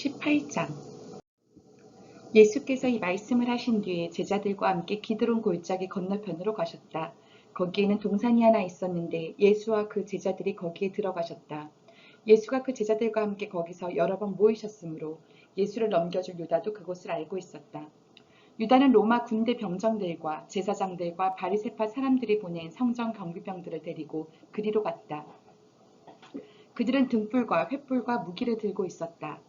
18장 예수께서 이 말씀을 하신 뒤에 제자들과 함께 기드론 골짜기 건너편으로 가셨다. 거기에는 동산이 하나 있었는데 예수와 그 제자들이 거기에 들어가셨다. 예수가 그 제자들과 함께 거기서 여러 번 모이셨으므로 예수를 넘겨줄 유다도 그곳을 알고 있었다. 유다는 로마 군대 병정들과 제사장들과 바리세파 사람들이 보낸 성전 경비병들을 데리고 그리로 갔다. 그들은 등불과 횃불과 무기를 들고 있었다.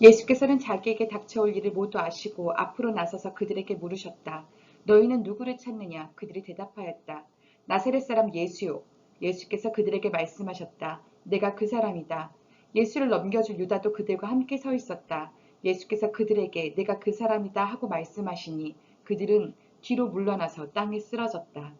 예수께서는 자기에게 닥쳐올 일을 모두 아시고 앞으로 나서서 그들에게 물으셨다. 너희는 누구를 찾느냐? 그들이 대답하였다. 나세렛 사람 예수요. 예수께서 그들에게 말씀하셨다. 내가 그 사람이다. 예수를 넘겨줄 유다도 그들과 함께 서 있었다. 예수께서 그들에게 내가 그 사람이다 하고 말씀하시니 그들은 뒤로 물러나서 땅에 쓰러졌다.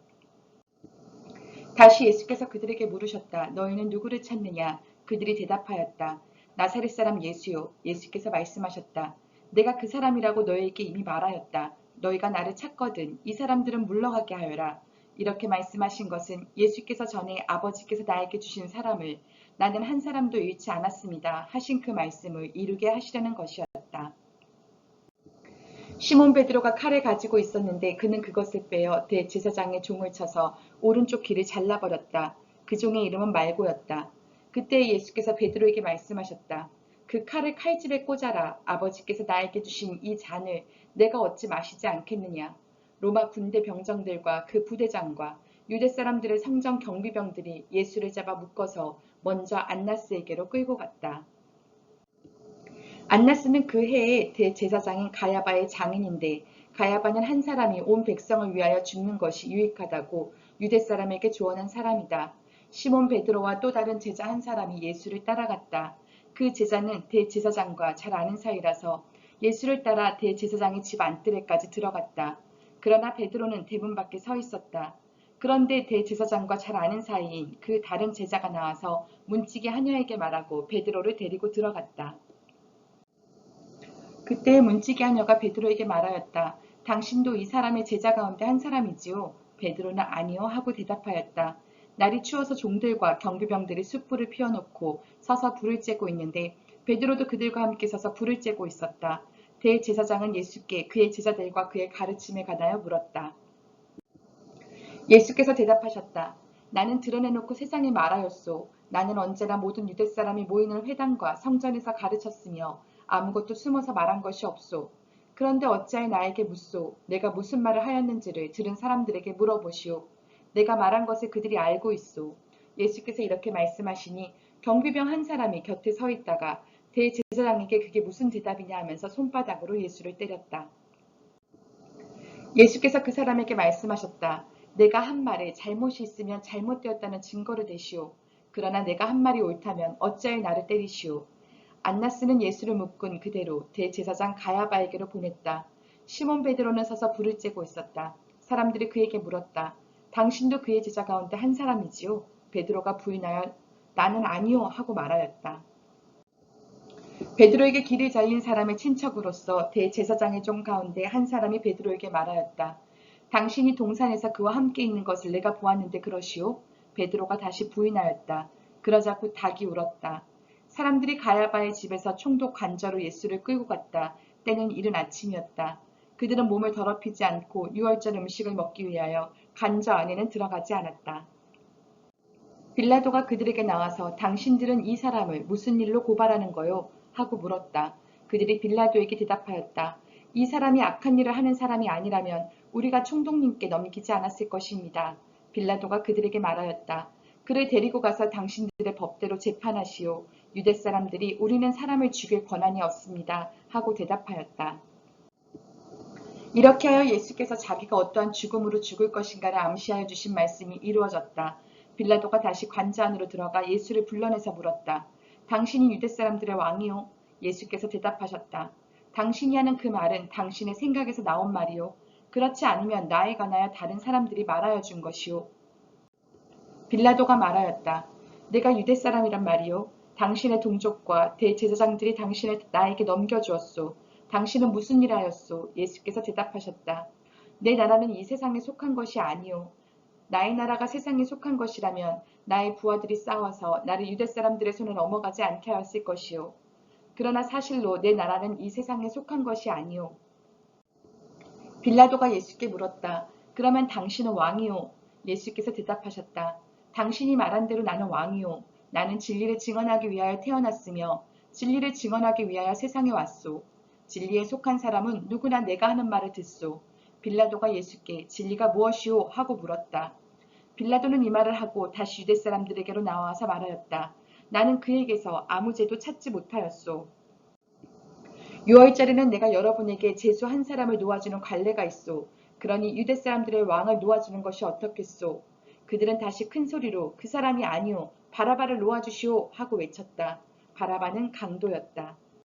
다시 예수께서 그들에게 물으셨다. 너희는 누구를 찾느냐? 그들이 대답하였다. 나사렛 사람 예수요. 예수께서 말씀하셨다. 내가 그 사람이라고 너희에게 이미 말하였다. 너희가 나를 찾거든 이 사람들은 물러가게 하여라. 이렇게 말씀하신 것은 예수께서 전에 아버지께서 나에게 주신 사람을 나는 한 사람도 잃지 않았습니다. 하신 그 말씀을 이루게 하시려는 것이었다. 시몬 베드로가 칼을 가지고 있었는데 그는 그것을 빼어 대제사장의 종을 쳐서 오른쪽 귀를 잘라버렸다. 그 종의 이름은 말고였다. 그때 예수께서 베드로에게 말씀하셨다. 그 칼을 칼집에 꽂아라. 아버지께서 나에게 주신 이 잔을 내가 얻지 마시지 않겠느냐. 로마 군대 병정들과 그 부대장과 유대 사람들의 성전 경비병들이 예수를 잡아 묶어서 먼저 안나스에게로 끌고 갔다. 안나스는 그 해에 대제사장인 가야바의 장인인데 가야바는 한 사람이 온 백성을 위하여 죽는 것이 유익하다고 유대 사람에게 조언한 사람이다. 시몬 베드로와 또 다른 제자 한 사람이 예수를 따라갔다. 그 제자는 대제사장과 잘 아는 사이라서 예수를 따라 대제사장의 집 안뜰에까지 들어갔다. 그러나 베드로는 대문 밖에 서 있었다. 그런데 대제사장과 잘 아는 사이인 그 다른 제자가 나와서 문지기 하녀에게 말하고 베드로를 데리고 들어갔다. 그때 문지기 하녀가 베드로에게 말하였다. 당신도 이 사람의 제자 가운데 한 사람이지요? 베드로는 아니요 하고 대답하였다. 날이 추워서 종들과 경비병들이 숯불을 피워놓고 서서 불을 쬐고 있는데 베드로도 그들과 함께 서서 불을 쬐고 있었다. 대제사장은 예수께 그의 제자들과 그의 가르침에 관하여 물었다. 예수께서 대답하셨다. 나는 드러내놓고 세상에 말하였소. 나는 언제나 모든 유대 사람이 모이는 회당과 성전에서 가르쳤으며 아무것도 숨어서 말한 것이 없소. 그런데 어찌하여 나에게 묻소. 내가 무슨 말을 하였는지를 들은 사람들에게 물어보시오. 내가 말한 것을 그들이 알고 있소. 예수께서 이렇게 말씀하시니 경비병 한 사람이 곁에 서 있다가 대제사장에게 그게 무슨 대답이냐 하면서 손바닥으로 예수를 때렸다. 예수께서 그 사람에게 말씀하셨다. 내가 한 말에 잘못이 있으면 잘못되었다는 증거를 대시오. 그러나 내가 한 말이 옳다면 어찌하여 나를 때리시오. 안나스는 예수를 묶은 그대로 대제사장 가야바에게로 보냈다. 시몬 베드로는 서서 불을 쬐고 있었다. 사람들이 그에게 물었다. 당신도 그의 제자 가운데 한 사람이지요? 베드로가 부인하여 나는 아니요 하고 말하였다. 베드로에게 길을 잘린 사람의 친척으로서 대제사장의 종 가운데 한 사람이 베드로에게 말하였다. 당신이 동산에서 그와 함께 있는 것을 내가 보았는데 그러시오? 베드로가 다시 부인하였다. 그러자 곧 닭이 울었다. 사람들이 가야바의 집에서 총독 관저로 예수를 끌고 갔다. 때는 이른 아침이었다. 그들은 몸을 더럽히지 않고 유월절 음식을 먹기 위하여 관저 안에는 들어가지 않았다. 빌라도가 그들에게 나와서 당신들은 이 사람을 무슨 일로 고발하는 거요? 하고 물었다. 그들이 빌라도에게 대답하였다. 이 사람이 악한 일을 하는 사람이 아니라면 우리가 총독님께 넘기지 않았을 것입니다. 빌라도가 그들에게 말하였다. 그를 데리고 가서 당신들의 법대로 재판하시오. 유대 사람들이 우리는 사람을 죽일 권한이 없습니다. 하고 대답하였다. 이렇게 하여 예수께서 자기가 어떠한 죽음으로 죽을 것인가를 암시하여 주신 말씀이 이루어졌다. 빌라도가 다시 관자 안으로 들어가 예수를 불러내서 물었다. 당신이 유대 사람들의 왕이요? 예수께서 대답하셨다. 당신이 하는 그 말은 당신의 생각에서 나온 말이요. 그렇지 않으면 나에 관하여 다른 사람들이 말하여 준 것이요. 빌라도가 말하였다. 내가 유대 사람이란 말이요. 당신의 동족과 대제사장들이 당신을 나에게 넘겨주었소. 당신은 무슨 일 하였소? 예수께서 대답하셨다. 내 나라는 이 세상에 속한 것이 아니요. 나의 나라가 세상에 속한 것이라면 나의 부하들이 싸워서 나를 유대 사람들의 손에 넘어가지 않게 하였을 것이요. 그러나 사실로 내 나라는 이 세상에 속한 것이 아니오. 빌라도가 예수께 물었다. 그러면 당신은 왕이오? 예수께서 대답하셨다. 당신이 말한 대로 나는 왕이오. 나는 진리를 증언하기 위하여 태어났으며 진리를 증언하기 위하여 세상에 왔소. 진리에 속한 사람은 누구나 내가 하는 말을 듣소. 빌라도가 예수께 진리가 무엇이오? 하고 물었다. 빌라도는 이 말을 하고 다시 유대 사람들에게로 나와서 말하였다. 나는 그에게서 아무 죄도 찾지 못하였소. 유월절에는 내가 여러분에게 제수 한 사람을 놓아주는 관례가 있소. 그러니 유대 사람들의 왕을 놓아주는 것이 어떻겠소? 그들은 다시 큰 소리로 그 사람이 아니오 바라바를 놓아주시오 하고 외쳤다. 바라바는 강도였다.